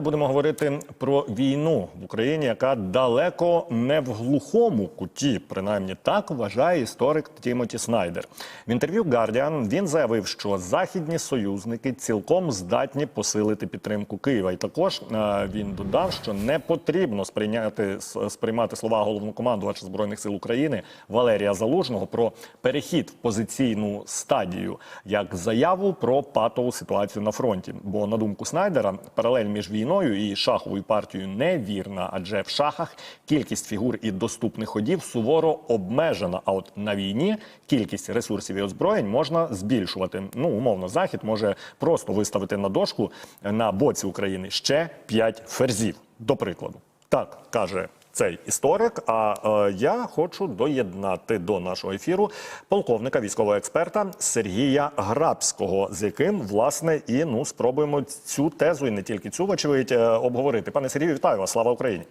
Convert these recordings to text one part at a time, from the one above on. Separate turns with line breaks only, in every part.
Будемо говорити про війну в Україні, яка далеко не в глухому куті, принаймні так вважає історик Тімоті Снайдер. В інтерв'ю Guardian він заявив, що західні союзники цілком здатні посилити підтримку Києва. І також е, він додав, що не потрібно сприйняти сприймати слова головнокомандувача збройних сил України Валерія Залужного про перехід в позиційну стадію як заяву про патову ситуацію на фронті. Бо на думку Снайдера, паралель між війною і шаховою партією невірна, адже в шахах кількість фігур і доступних ходів суворо обмежена. А от на війні кількість ресурсів і озброєнь можна збільшувати. Ну умовно, захід може просто виставити на дошку на боці України ще 5 ферзів, до прикладу. Так каже цей історик. А е, я хочу доєднати до нашого ефіру полковника військового експерта Сергія Грабського, з яким власне і ну спробуємо цю тезу і не тільки цю вочевидь е, обговорити. Пане Сергію, вітаю вас! Слава Україні!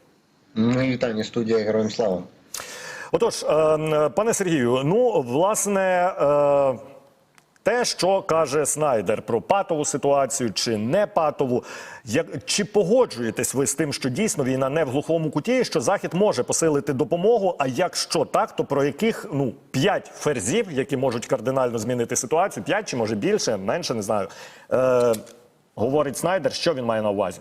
Ну, вітання студія Героям Слава.
Отож, е, пане Сергію, ну власне. Те, що каже Снайдер про патову ситуацію чи не патову, як чи погоджуєтесь ви з тим, що дійсно війна не в глухому куті, що Захід може посилити допомогу? А якщо так, то про яких ну п'ять ферзів, які можуть кардинально змінити ситуацію, п'ять чи може більше, менше не знаю. Е, говорить Снайдер, що він має на увазі?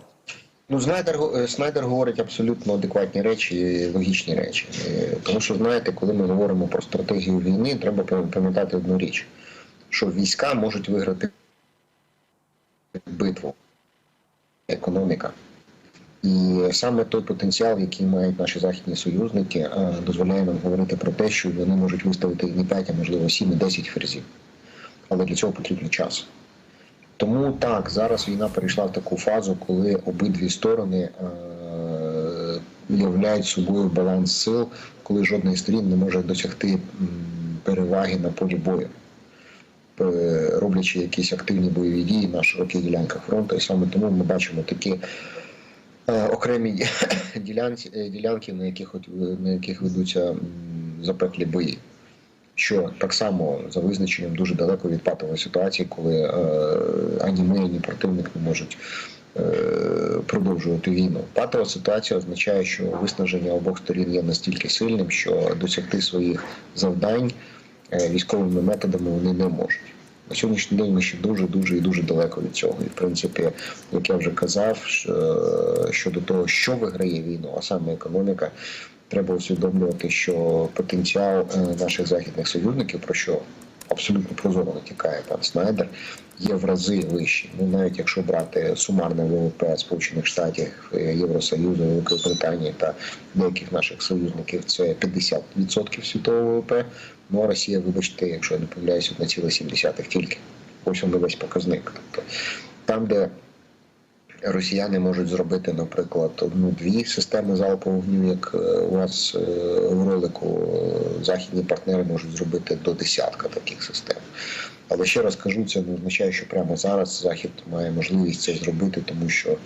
Ну, Снайдер, е, Снайдер говорить абсолютно адекватні речі, логічні речі. Е, Тому що, знаєте, коли ми говоримо про стратегію війни, треба пам'ятати одну річ: що війська можуть виграти битву, економіка. І саме той потенціал, який мають наші західні союзники, е, дозволяє нам говорити про те, що вони можуть виставити не 5, а можливо 7 і 10 ферзів. Але для цього потрібен час. Тому так, зараз війна перейшла в таку фазу, коли обидві сторони е, являють собою баланс сил, коли жодна із сторін не може досягти переваги на полі бою, роблячи якісь активні бойові дії на широких ділянках фронту. І саме тому ми бачимо такі е, окремі ділянки, е, ділянки на яких, е, на яких ведуться запеклі бої що так само за визначенням дуже далеко від патової ситуації, коли е, ані ми, ані противник не можуть е, продовжувати війну. Патова ситуація означає, що виснаження обох сторін є настільки сильним, що досягти своїх завдань е, військовими методами вони не можуть. На сьогоднішній день ми ще дуже дуже і дуже далеко від цього. І в принципі, як я вже казав, щодо того, що виграє війну, а саме економіка, треба усвідомлювати, що потенціал е, наших західних союзників, про що абсолютно прозоро натякає пан Снайдер, є в рази вищі. Ну навіть якщо брати сумарне ВВП Сполучених Штатів, е, Євросоюзу, Великої Британії та деяких наших союзників, це 50% світового ВВП. Ну а Росія, вибачте, якщо я не помиляюсь, 1,7 тільки. Ось він весь показник. Тобто там, де росіяни можуть зробити, наприклад, одну-дві системи залпового вогню, як е, у вас е, в ролику е, західні партнери можуть зробити до десятка таких систем. Але ще раз кажу, це не означає, що прямо зараз Захід має можливість це зробити, тому що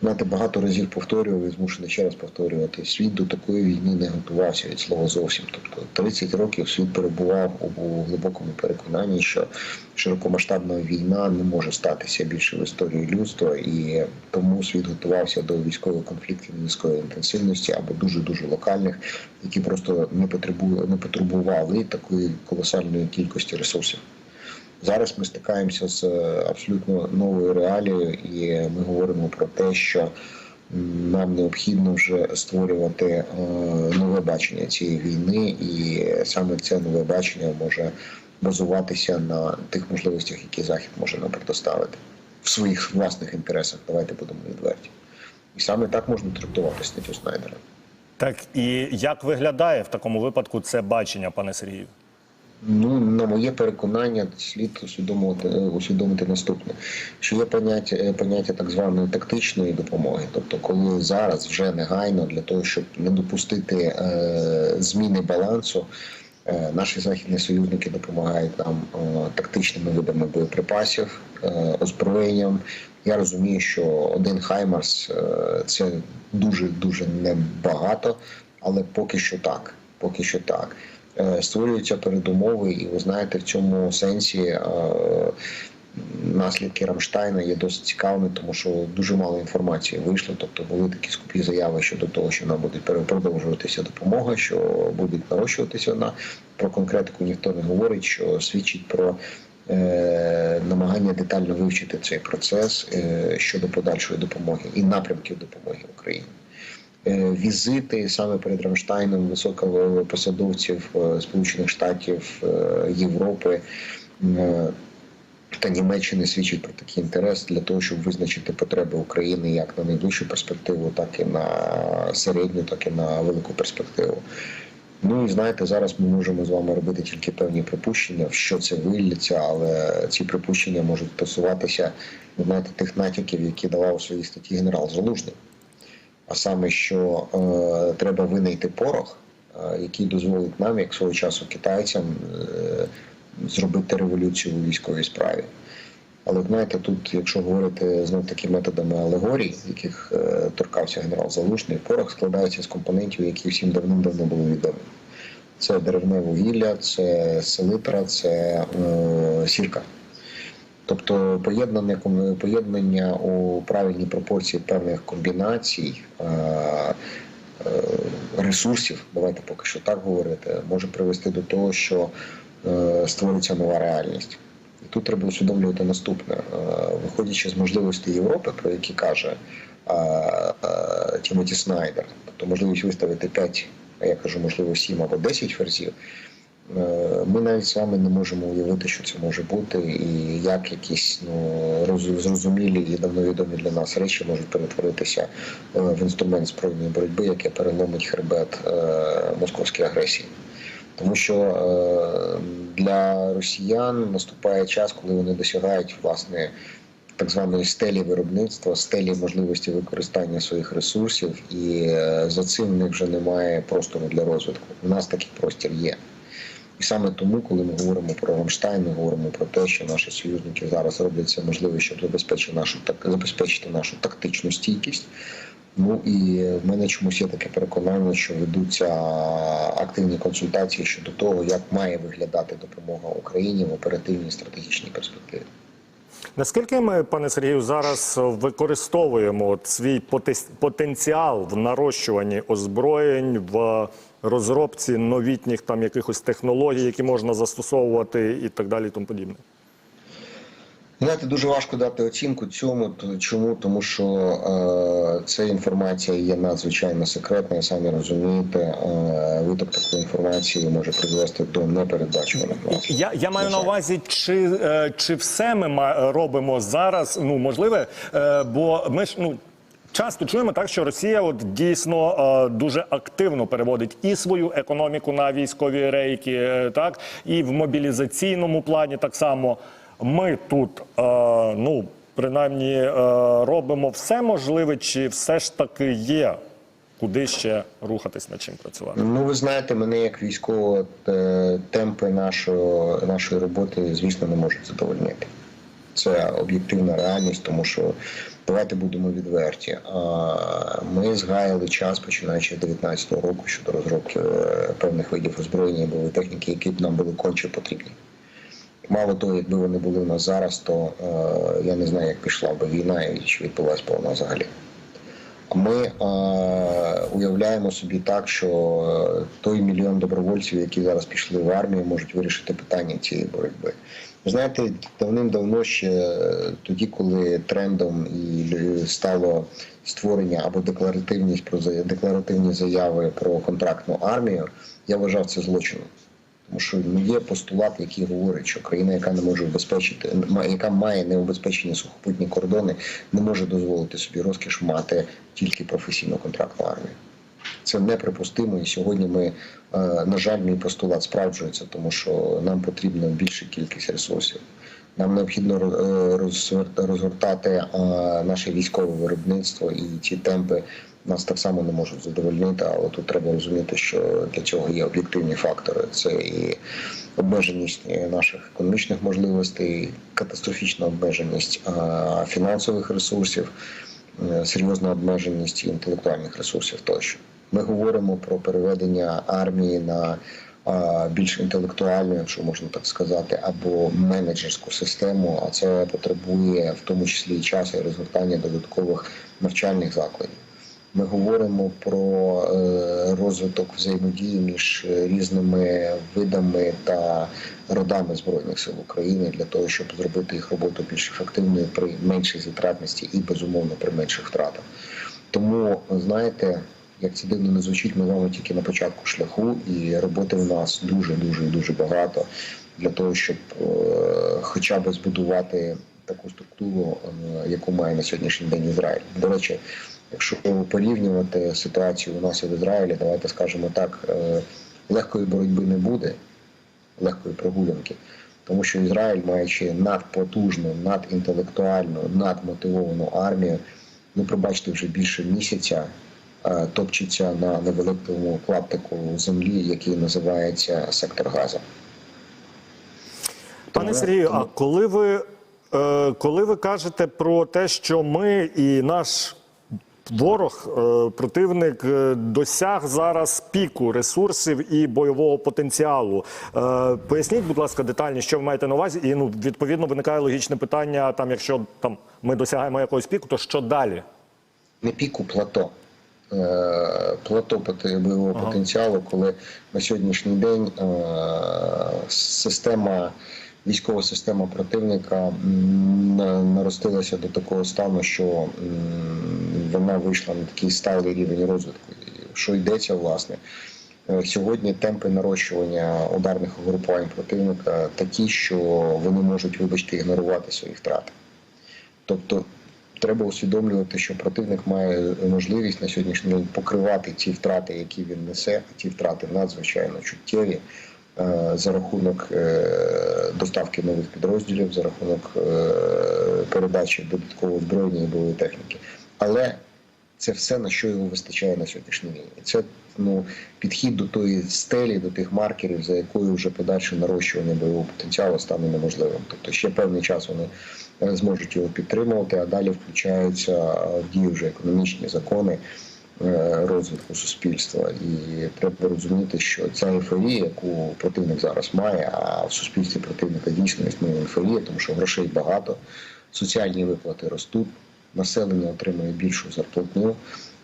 знаєте, багато разів повторював і змушений ще раз повторювати. Світ до такої війни не готувався від слова зовсім. Тобто 30 років світ перебував у глибокому переконанні, що широкомасштабна війна не може статися більше в історії людства, і тому світ готувався до військових конфліктів низької інтенсивності або дуже дуже локальних, які просто не потребували, не потребували такої колосальної кількості ресурсів. Зараз ми стикаємося з е, абсолютно новою реалією, і ми говоримо про те, що нам необхідно вже створювати е, нове бачення цієї війни, і саме це нове бачення може базуватися на тих можливостях, які Захід може нам предоставити в своїх власних інтересах. Давайте будемо відверті. І саме так можна трактувати статтю Снайдера.
Так і як виглядає в такому випадку це бачення, пане Сергію?
Ну, на моє переконання, слід усвідомити, усвідомити наступне: що є поняття, е, поняття так званої тактичної допомоги, тобто, коли зараз вже негайно для того, щоб не допустити е, зміни балансу, е, наші західні союзники допомагають нам е, тактичними видами боєприпасів, озброєнням. Я розумію, що один Хаймарс це дуже дуже небагато, але поки що так. Поки що так. Е, Створюються передумови, і ви знаєте, в цьому сенсі е, наслідки Рамштайна є досить цікавими, тому що дуже мало інформації вийшло. Тобто були такі скупі заяви щодо того, що нам буде продовжуватися допомога, що будуть нарощуватися вона. Про конкретику ніхто не говорить, що свідчить про е, намагання детально вивчити цей процес щодо подальшої допомоги і напрямків допомоги Україні. Е, Візити саме перед Рамштайном високопосадовців е, Сполучених Штатів е, Європи та Німеччини свідчить про такий інтерес для того, щоб визначити потреби України як на найближчу перспективу, так і на середню, так і на велику перспективу. Ну і знаєте, зараз ми можемо з вами робити тільки певні припущення, в що це вилляться, але ці припущення можуть стосуватися знаєте, тих натяків, які давав у своїй статті генерал Залужний. А саме, що е, треба винайти порох, е, який дозволить нам, як свого часу китайцям, е, зробити революцію у військовій справі. Але знаєте, тут, якщо говорити знов таки методами алегорій, яких е, торкався генерал Залужний, порох складається з компонентів, які всім давним-давно були відомі. Це деревне вугілля, це селитра, це е, сірка. Тобто поєднання, поєднання у правильній пропорції певних комбінацій е, е, ресурсів, давайте поки що так говорити, може привести до того, що е, створиться нова реальність. І тут треба усвідомлювати наступне: виходячи з можливостей Європи, про які каже Тімоті Снайдер, тобто можливість виставити 5, а я кажу, можливо, 7 або 10 ферзів. Е, Ми навіть з вами не можемо уявити, що це може бути, і як якісь ну роз- зрозумілі і давно відомі для нас речі можуть перетворитися е, в інструмент збройної боротьби, яке переломить хребет е, московській агресії. Тому що для росіян наступає час, коли вони досягають власне так званої стелі виробництва, стелі можливості використання своїх ресурсів, і за цим в них вже немає простору для розвитку. У нас такий простір є. І саме тому, коли ми говоримо про Рамштайн, ми говоримо про те, що наші союзники зараз роблять все можливе, щоб забезпечити нашу так забезпечити нашу тактичну стійкість. Ну і в мене чомусь є таке переконання, що ведуться активні консультації щодо того, як має виглядати допомога Україні в оперативній стратегічній перспективі.
Наскільки ми, пане Сергію, зараз використовуємо свій потенціал в нарощуванні озброєнь, в розробці новітніх там якихось технологій, які можна застосовувати, і так далі, і тому подібне?
Знаєте, дуже важко дати оцінку цьому. Чому? Тому що е, ця інформація є надзвичайно секретною, самі розумієте. Е, виток такої інформації може призвести до непередбачуваних наслідків.
Я, я маю на увазі, чи, е, чи все ми ма- робимо зараз, ну можливе, е, бо ми ж ну. Часто чуємо так, що Росія от дійсно е, дуже активно переводить і свою економіку на військові рейки, е, так і в мобілізаційному плані так само. Ми тут, е, ну принаймні, робимо все можливе, чи все ж таки є куди ще рухатись, над чим працювати.
Ну, ви знаєте, мене як військового е, темпи нашої, нашої роботи, звісно, не можуть задовольнити. Це об'єктивна реальність, тому що давайте будемо відверті. Ми згаяли час, починаючи з 19-го року щодо розробки е, певних видів озброєння і бойової техніки, які б нам були конче потрібні. Мало того, якби вони були у нас зараз, то е, я не знаю, як пішла би війна і чи відбулася б вона взагалі. Ми е, уявляємо собі так, що той мільйон добровольців, які зараз пішли в армію, можуть вирішити питання цієї боротьби. Знаєте, давним-давно ще е, тоді, коли трендом і стало створення або декларативність про декларативні заяви про контрактну армію, я вважав це злочином. Тому що ну, є постулат, який говорить, що країна, яка не може убезпечити, ма- яка має необезпечені сухопутні кордони, не може дозволити собі розкіш мати тільки професійну контрактну армію. Це неприпустимо, і сьогодні ми, е, на жаль, мій постулат справджується, тому що нам потрібна більша кількість ресурсів. Нам необхідно е, розгортати е, наше військове виробництво, і ці темпи нас так само не можуть задовольнити. Але тут треба розуміти, що для цього є об'єктивні фактори. Це і обмеженість наших економічних можливостей, катастрофічна обмеженість фінансових ресурсів, серйозна обмеженість інтелектуальних ресурсів тощо. Ми говоримо про переведення армії на більш інтелектуальну, якщо можна так сказати, або менеджерську систему, а це потребує в тому числі і часу і розгортання додаткових навчальних закладів. Ми говоримо про е, розвиток взаємодії між різними видами та родами збройних сил України для того, щоб зробити їх роботу більш ефективною при меншій затратності і безумовно при менших втратах. Тому знаєте, як це дивно не звучить, ми вами тільки на початку шляху, і роботи в нас дуже дуже дуже багато для того, щоб е, хоча б збудувати таку структуру, е, яку має на сьогоднішній день Ізраїль. До речі, якщо порівнювати ситуацію у нас і в Ізраїлі, давайте скажемо так: е, легкої боротьби не буде, легкої прогулянки. Тому що Ізраїль, маючи надпотужну, надінтелектуальну, надмотивовану армію, ну пробачте вже більше місяця топчеться на невеликому клаптику землі, який називається сектор Газа.
Пане Сергію, а коли ви, е, коли ви кажете про те, що ми і наш ворог, е, противник, е, досяг зараз піку ресурсів і бойового потенціалу, е, поясніть, будь ласка, детальніше, що ви маєте на увазі, і ну відповідно виникає логічне питання: там, якщо там ми досягаємо якогось піку, то що далі?
не піку плато. Е, Плато бойового потенціалу, коли на сьогоднішній день е, система, військова система противника наростилася до такого стану, що вона вийшла на такий сталий рівень розвитку. Що йдеться, власне? Е, Сьогодні темпи нарощування ударних угрупувань противника такі, що вони можуть, вибачте, ігнорувати свої втрати. Тобто треба усвідомлювати, що противник має можливість на сьогоднішній день покривати ті втрати, які він несе, а ті втрати надзвичайно чуттєві е, за рахунок е, доставки нових підрозділів, за рахунок е, передачі додаткової збройної бойової техніки. Але це все на що його вистачає на сьогоднішній день. І Це ну підхід до тої стелі, до тих маркерів, за якою вже подальше нарощування бойового потенціалу стане неможливим. Тобто ще певний час вони е, зможуть його підтримувати, а далі включаються в дію вже економічні закони е, розвитку суспільства. І треба розуміти, що ця ейфорія, яку противник зараз має, а в суспільстві противника дійсно існує ейфорія, тому що грошей багато, соціальні виплати ростуть населення отримує більшу зарплатню,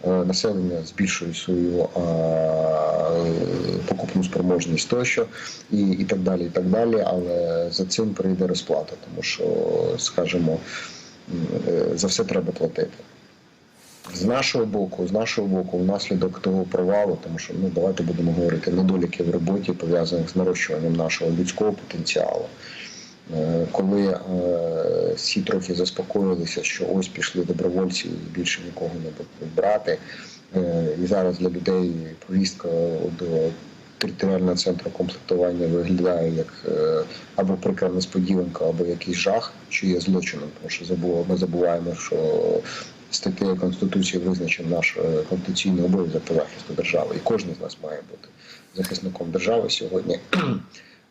е, населення збільшує свою е, покупну спроможність тощо, і, і так далі. І так далі. Але за цим прийде розплата, тому що, скажімо, е, за все треба платити. З нашого боку, з нашого боку, внаслідок того провалу, тому що ну давайте будемо говорити недоліки в роботі пов'язаних з нарощуванням нашого людського потенціалу. Е, Коли е, всі трохи заспокоїлися, що ось пішли добровольці і більше нікого не брати. е, І зараз для людей повістка до територіального центру комплектування виглядає як або прикра несподіванка, або якийсь жах, що є злочином, тому що ми забуваємо, що статтею Конституції визначив наш конституційний обов'язок по захисту держави, і кожен з нас має бути захисником держави сьогодні.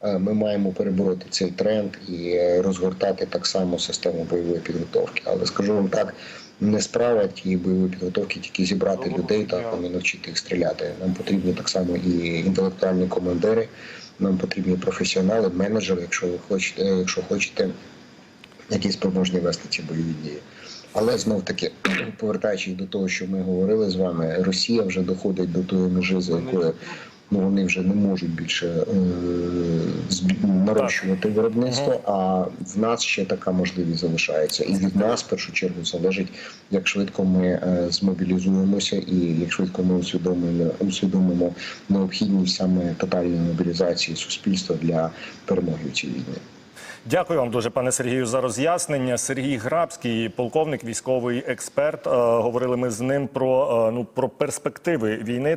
Е, Ми маємо перебороти цей тренд і е, розгортати так само систему бойової підготовки. Але скажу вам так, не справа тієї бойової підготовки тільки зібрати людей та не навчити їх стріляти. Нам потрібні так само і інтелектуальні командири, нам потрібні професіонали, менеджери, якщо ви хочете, якщо хочете, які спроможні вести ці бойові дії. Але знов таки, повертаючись до того, що ми говорили з вами, Росія вже доходить до тої межі, за якою ну вони вже не можуть більше е, нарощувати виробництво. А в нас ще така можливість залишається, і від нас в першу чергу залежить, як швидко ми е, змобілізуємося, і як швидко ми усвідомимо, усвідомимо необхідність саме тотальної мобілізації суспільства для перемоги у цій війні.
Дякую вам дуже, пане Сергію, за роз'яснення. Сергій Грабський, полковник, військовий експерт. Е, Говорили ми з ним про, е, ну, про перспективи війни.